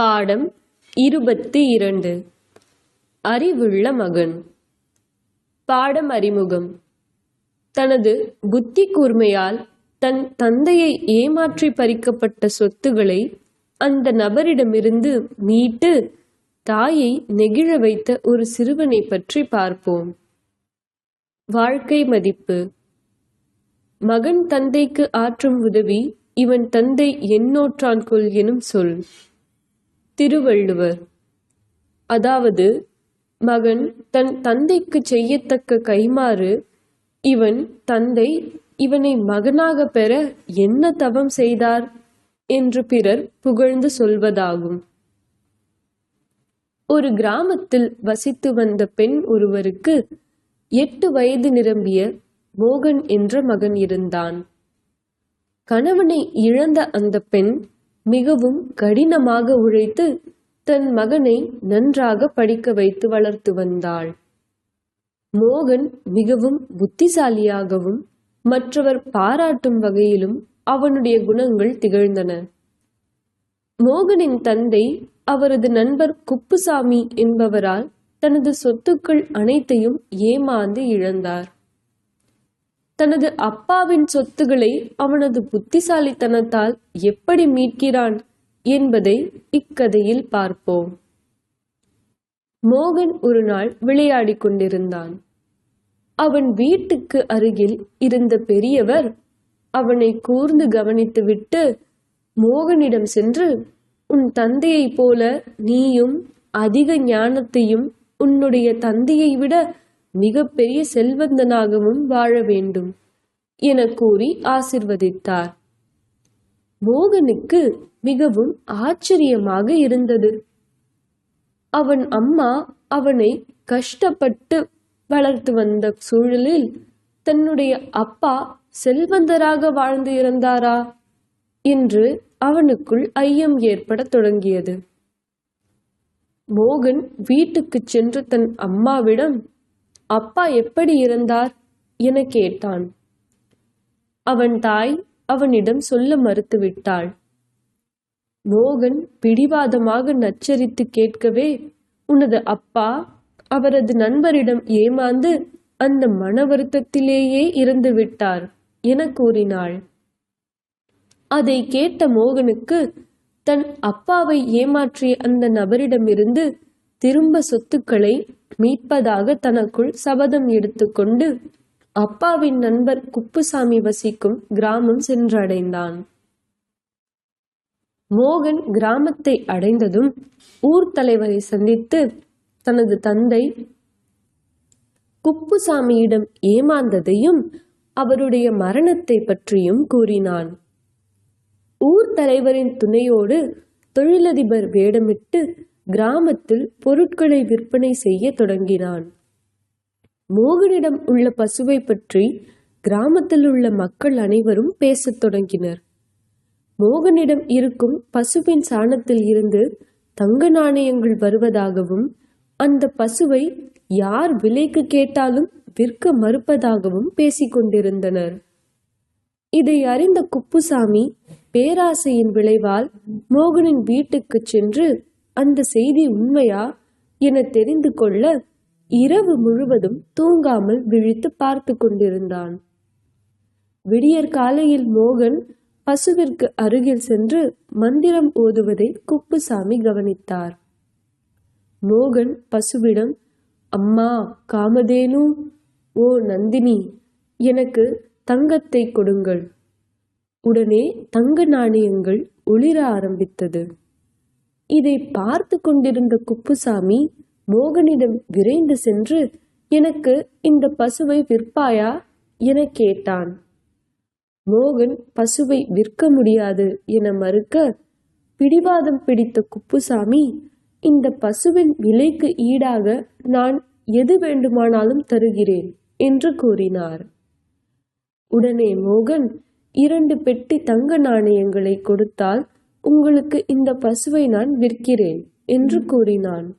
பாடம் இருபத்தி இரண்டு. அறிவுள்ள மகன். பாடம் அறிமுகம். தனது புத்தி கூர்மையால் தன் தந்தையை ஏமாற்றி பறிக்கப்பட்ட சொத்துக்களை அந்த நபரிடமிருந்து மீட்டு தாயை நெகிழ வைத்த ஒரு சிறுவனை பற்றி பார்ப்போம். வாழ்க்கை மதிப்பு. மகன் தந்தைக்கு ஆற்றும் உதவி இவன் தந்தை எண்ணோற்றான் கொள் எனும் சொல். திருவள்ளுவர். அதாவது மகன் தன் தந்தைக்கு செய்யத்தக்க கைமாறு இவன் தந்தை இவனை மகனாக பெற என்ன தவம் செய்தார்? என்று பிறர் புகழ்ந்து சொல்வதாகும். ஒரு கிராமத்தில் வசித்து வந்த பெண் ஒருவருக்கு எட்டு வயது நிரம்பிய மோகன் என்ற மகன் இருந்தான். கணவனை இழந்த அந்த பெண் மிகவும் கடினமாக உழைத்து தன் மகனை நன்றாக படிக்க வைத்து வளர்த்து வந்தாள். மோகன் மிகவும் புத்திசாலியாகவும் மற்றவர் பாராட்டும் வகையிலும் அவனுடைய குணங்கள் திகழ்ந்தன. மோகனின் தந்தை அவரது நண்பர் குப்புசாமி என்பவரால் தனது சொத்துக்கள் அனைத்தையும் ஏமாந்து இழந்தார். தனது அப்பாவின் சொத்துகளை அவனது புத்திசாலித்தனத்தால் எப்படி மீட்கிறான் என்பதை இக்கதையில் பார்ப்போம். மோகன் ஒரு நாள் விளையாடிக் கொண்டிருந்தான். அவன் வீட்டுக்கு அருகில் இருந்த பெரியவர் அவனை கூர்ந்து கவனித்துவிட்டு மோகனிடம் சென்று உன் தந்தையைப் போல நீயும் அதிக ஞானத்தையும் உன்னுடைய தந்தையை விட மிகப்பெரிய செல்வந்தனாகவும் வாழ வேண்டும் என கூறி ஆசிர்வதித்தார். மோகனுக்கு மிகவும் ஆச்சரியமாக இருந்தது. அவன் அம்மா அவனை கஷ்டப்பட்டு வளர்த்து வந்த சூழலில் தன்னுடைய அப்பா செல்வந்தராக வாழ்ந்து இருந்தாரா என்று அவனுக்குள் ஐயம் ஏற்படத் தொடங்கியது. மோகன் வீட்டுக்கு சென்று தன் அம்மாவிடம் அப்பா எப்படி இருந்தார்? என கேட்டான். அவன் தாய் அவனிடம் சொல்ல மறுத்துவிட்டாள். மோகன் பிடிவாதமாக நச்சரித்து கேட்கவே உனது அப்பா அவரது நண்பரிடம் ஏமாந்து அந்த மன வருத்தத்திலேயே இறந்து விட்டார் என கூறினாள். அதை கேட்ட மோகனுக்கு தன் அப்பாவை ஏமாற்றிய அந்த நபரிடமிருந்து திரும்ப சொத்துக்களை மீட்பதாக தனக்குள் சபதம் எடுத்துக்கொண்டு அப்பாவின் நண்பர் குப்புசாமி வசிக்கும் கிராமம் சென்றடைந்தான். மோகன் கிராமத்தை அடைந்ததும் ஊர் தலைவரை சந்தித்து தனது தந்தை குப்புசாமியிடம் ஏமாந்ததையும் அவருடைய மரணத்தை பற்றியும் கூறினான். ஊர் தலைவரின் துணையோடு தொழிலதிபர் வேடமிட்டு கிராமத்தில் பொருட்களை விற்பனை செய்ய தொடங்கினான். மோகனிடம் உள்ள பசுவை பற்றி கிராமத்தில் உள்ள மக்கள் அனைவரும் பேசத் தொடங்கினர். மோகனிடம் இருக்கும் பசுவின் சாணத்தில் இருந்து தங்க நாணயங்கள் வருவதாகவும் அந்த பசுவை யார் விலைக்கு கேட்டாலும் விற்க மறுப்பதாகவும் பேசிக் கொண்டிருந்தனர். இதை அறிந்த குப்புசாமி பேராசையின் விளைவால் மோகனின் வீட்டுக்குச் சென்று அந்த செய்தி உண்மையா என தெரிந்து கொள்ள இரவு முழுவதும் தூங்காமல் விழித்து பார்த்து கொண்டிருந்தான். விடியற் காலையில் மோகன் பசுவிற்கு அருகில் சென்று மந்திரம் ஓதுவதை குப்புசாமி கவனித்தார். மோகன் பசுவிடம் அம்மா காமதேனு ஓ நந்தினி எனக்கு தங்கத்தை கொடுங்கள். உடனே தங்க நாணயங்கள் ஒளிர ஆரம்பித்தது. இதை பார்த்து கொண்டிருந்த குப்புசாமி மோகனிடம் விரைந்து சென்று எனக்கு இந்த பசுவை விற்பாயா? என கேட்டான். மோகன் பசுவை விற்க முடியாது என மறுக்க பிடிவாதம் பிடித்த குப்புசாமி இந்த பசுவின் விலைக்கு ஈடாக நான் எது வேண்டுமானாலும் தருகிறேன் என்று கூறினார். உடனே மோகன் இரண்டு பெட்டி தங்க நாணயங்களை கொடுத்தால் உங்களுக்கு இந்த பசுவை நான் விற்கிறேன் என்று கூறினான்.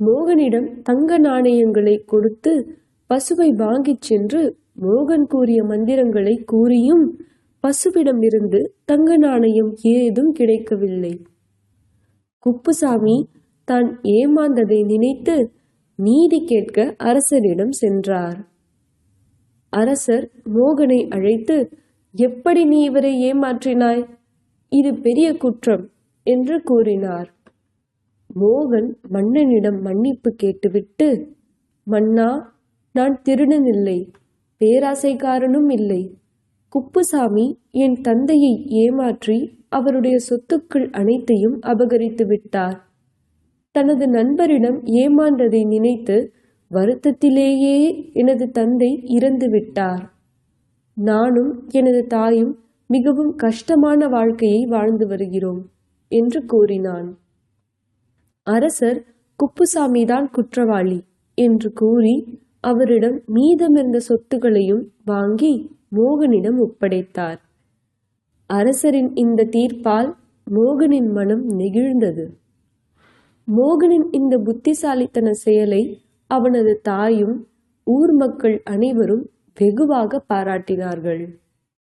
மோகனிடம் தங்க நாணயங்களை கொடுத்து பசுவை வாங்கிச் சென்று மோகன் கூறிய மந்திரங்களை கூறியும் பசுவிடமிருந்து தங்க நாணயம் ஏதும் கிடைக்கவில்லை. குப்புசாமி தான் ஏமாந்ததை நினைத்து நீதி கேட்க அரசரிடம் சென்றார். அரசர் மோகனை அழைத்து எப்படி நீ இவரை ஏமாற்றினாய்? இது பெரிய குற்றம் என்று கூறினார். மோகன் மன்னனிடம் மன்னிப்பு கேட்டுவிட்டு மன்னா நான் திருடன் இல்லை பேராசைக்காரனும் இல்லை. குப்புசாமி என் தந்தையை ஏமாற்றி அவருடைய சொத்துக்கள் அனைத்தையும் அபகரித்து விட்டார். தனது நண்பரிடம் ஏமாந்ததை நினைத்து வருத்தத்திலேயே எனது தந்தை இறந்து விட்டார் நானும் எனது தாயும் மிகவும் கஷ்டமான வாழ்க்கையை வாழ்ந்து வருகிறோம் என்று கூறினான். அரசர் குப்புசாமிதான் குற்றவாளி என்று கூறி அவரிடம் மீதமிருந்த சொத்துகளையும் வாங்கி மோகனிடம் ஒப்படைத்தார். அரசரின் இந்த தீர்ப்பால் மோகனின் மனம் நெகிழ்ந்தது. மோகனின் இந்த புத்திசாலித்தன செயலை அவனது தாயும் ஊர் மக்கள் அனைவரும் வெகுவாக பாராட்டினார்கள்.